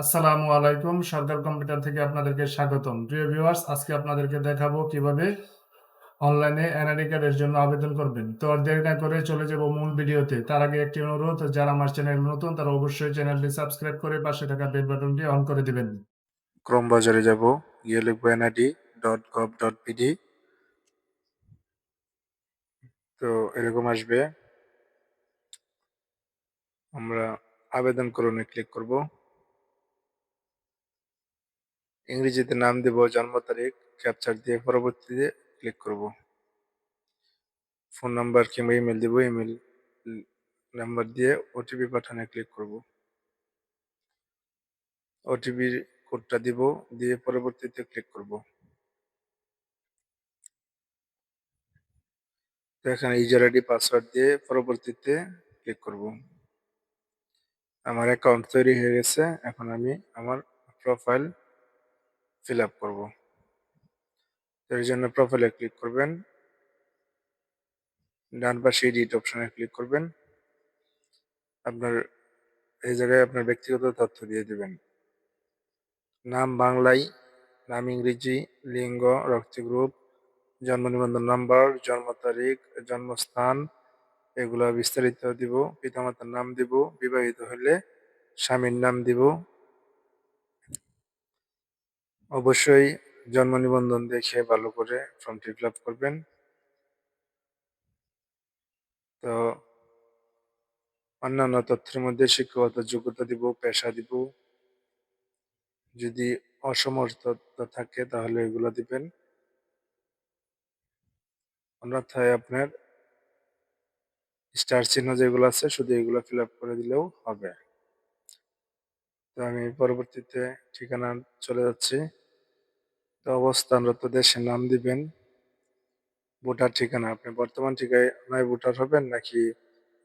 আসসালামু আলাইকুম, সরকার কম্পিউটার থেকে আপনাদেরকে স্বাগতম। প্রিয় ভিউয়ার্স আজকে আপনাদেরকে দেখাবো কীভাবে অনলাইনে এনআইডি কার্ডের জন্য আবেদন করবেন। তো আর দেরি না করে চলে যাব মূল ভিডিওতে। তার আগে একটি অনুরোধ, যারা আমার চ্যানেল নতুন, তারা অবশ্যই চ্যানেলটি সাবস্ক্রাইব করে পাশে থাকা বেল বাটনটি অন করে দিবেন। ক্রোম ব্রাউজারে যাব, গিয়ে লিখব NID dot gov dot PD তো এরকম আসবে। আমরা আবেদন করুনে ক্লিক করব। ইংরেজিতে নাম দেব, জন্ম তারিখ ক্যাপচার দিয়ে পরবর্তীতে ক্লিক করব। ফোন নাম্বার কিংবা ইমেল দিব ইমেল নাম্বার দিয়ে ওটিপি পাঠানো ক্লিক করব। ওটিপি কোডটা দিব, দিয়ে পরবর্তীতে ক্লিক করব। এখানে ইউজার আইডি পাসওয়ার্ড দিয়ে পরবর্তীতে ক্লিক করব। আমার অ্যাকাউন্ট তৈরি হয়ে গেছে, এখন আমি আমার প্রোফাইল ফিল আপ করব। এর জন্য প্রোফাইলে ক্লিক করবেন। ডান পাশে এডিট অপশনে ক্লিক করবেন। আপনার, এই জায়গায় আপনার ব্যক্তিগত তথ্য দিয়ে দেবেন। নাম বাংলায় নাম ইংরেজি, লিঙ্গ, রক্ত গ্রুপ জন্ম নিবন্ধন নাম্বার জন্ম তারিখ, জন্মস্থান, এগুলো বিস্তারিত দিব, পিতামাতার নাম দিব, বিবাহিত হলে স্বামীর নাম দিব। অবশ্যই জন্ম নিবন্ধন দেখে ভালো করে ফর্মটি ফিল আপ করবেন। তো অন্যান্য তথ্যের মধ্যে শিক্ষাগত যোগ্যতা দিব, পেশা দিব। যদি অসমর্থতা থাকে তাহলে এগুলো দিবেন। অন্যথায় আপনার স্টার চিহ্ন যেগুলো আছে শুধু এগুলো ফিল আপ করে দিলেও হবে। তো আমি পরবর্তীতে ঠিকানা চলে যাচ্ছি। অবস্থানরত দেশের নাম দিবেন। ভোটার ঠিকানা আপনি বর্তমান ঠিকানায় ভোটার হবেন নাকি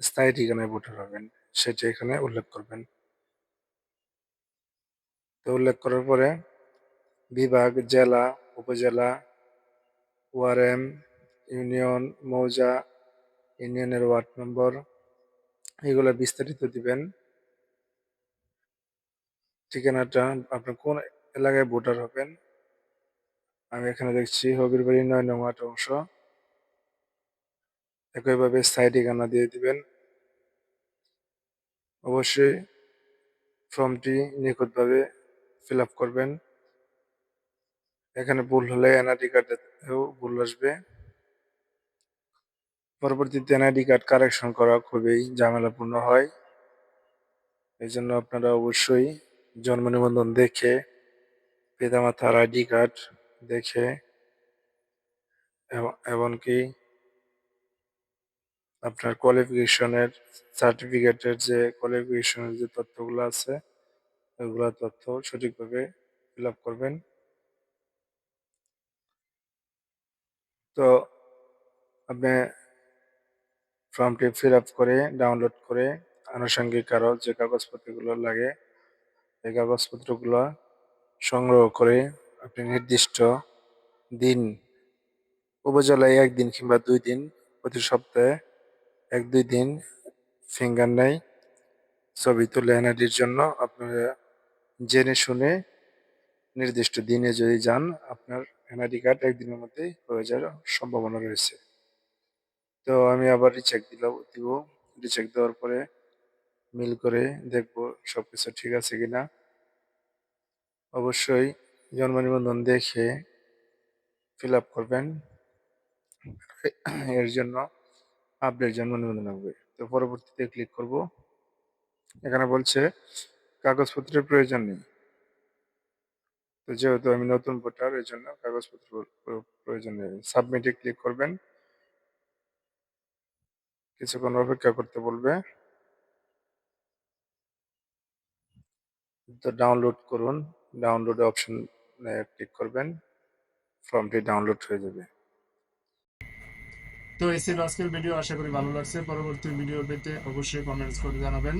স্থায়ী ঠিকানায় ভোটার হবেন সেটা এখানে উল্লেখ করবেন। তো উল্লেখ করার পরে বিভাগ, জেলা, উপজেলা, ওয়ারএম, ইউনিয়ন, মৌজা, ইউনিয়নের ওয়ার্ড নম্বর, এগুলো বিস্তারিত দিবেন। ঠিকানাটা আপনি কোন এলাকায় ভোটার হবেন? আমি এখানে দেখছি হবিরবাড়ি নয় নং আট অংশ। একইভাবে স্থায়ী ঠিকানা দিয়ে দিবেন। অবশ্যই ফর্মটি নিখুঁতভাবে ফিল আপ করবেন। এখানে ভুল হলে এনআইডি কার্ডেও ভুল আসবে। পরবর্তীতে এনআইডি কার্ড কারেকশন করা খুবই ঝামেলাপূর্ণ হয়। এই জন্য আপনারা অবশ্যই জন্ম নিবন্ধন দেখে পিতামাতার আইডি কার্ড দেখে এমনকি আপনার কোয়ালিফিকেশনের সার্টিফিকেটের যে কোয়ালিফিকেশনের যে তথ্যগুলো আছে ওইগুলো তথ্য সঠিকভাবে ফিল আপ করবেন। তো আপনি ফর্মটি ফিল আপ করে, ডাউনলোড করে আনুষঙ্গিক আরও যে কাগজপত্রগুলো লাগে, এই কাগজপত্রগুলো সংগ্রহ করে আপনি নির্দিষ্ট দিন, উপজেলায় একদিন কিংবা দুই দিন, প্রতি সপ্তাহে এক, দুই দিন ফিঙ্গার নেই ছবি তুলে এনআইডির জন্য আপনারা জেনে শুনে নির্দিষ্ট দিনে যদি যান, আপনার এনআইডি কার্ড একদিনের মধ্যেই হয়ে যাওয়ার সম্ভাবনা রয়েছে। তো আমি আবার রিচেক দিলাম, দিব। রিচেক দেওয়ার পরে মিল করে দেখব সব কিছু ঠিক আছে কিনা। অবশ্যই জন্ম নিবন্ধন দেখে ফিল আপ করবেন। এর জন্য আপডেট জন্ম নিবন্ধন লাগবে। তো পরবর্তীতে ক্লিক করব। এখানে বলছে, কাগজপত্রের প্রয়োজন নেই। তো যেহেতু আমি নতুন ভোটার, এর জন্য কাগজপত্র প্রয়োজন নেই। সাবমিটে ক্লিক করবেন। কিছুক্ষণ অপেক্ষা করতে বলবে। তো ডাউনলোড করুন। ডাউনলোড অপশন ক্লিক করবেন, ফর্মটি ডাউনলোড হয়ে যাবে। তো এই ছিল আজকের ভিডিও আশা করি ভালো লাগছে। পরবর্তী ভিডিও পেতে অবশ্যই কমেন্টস করে জানাবেন।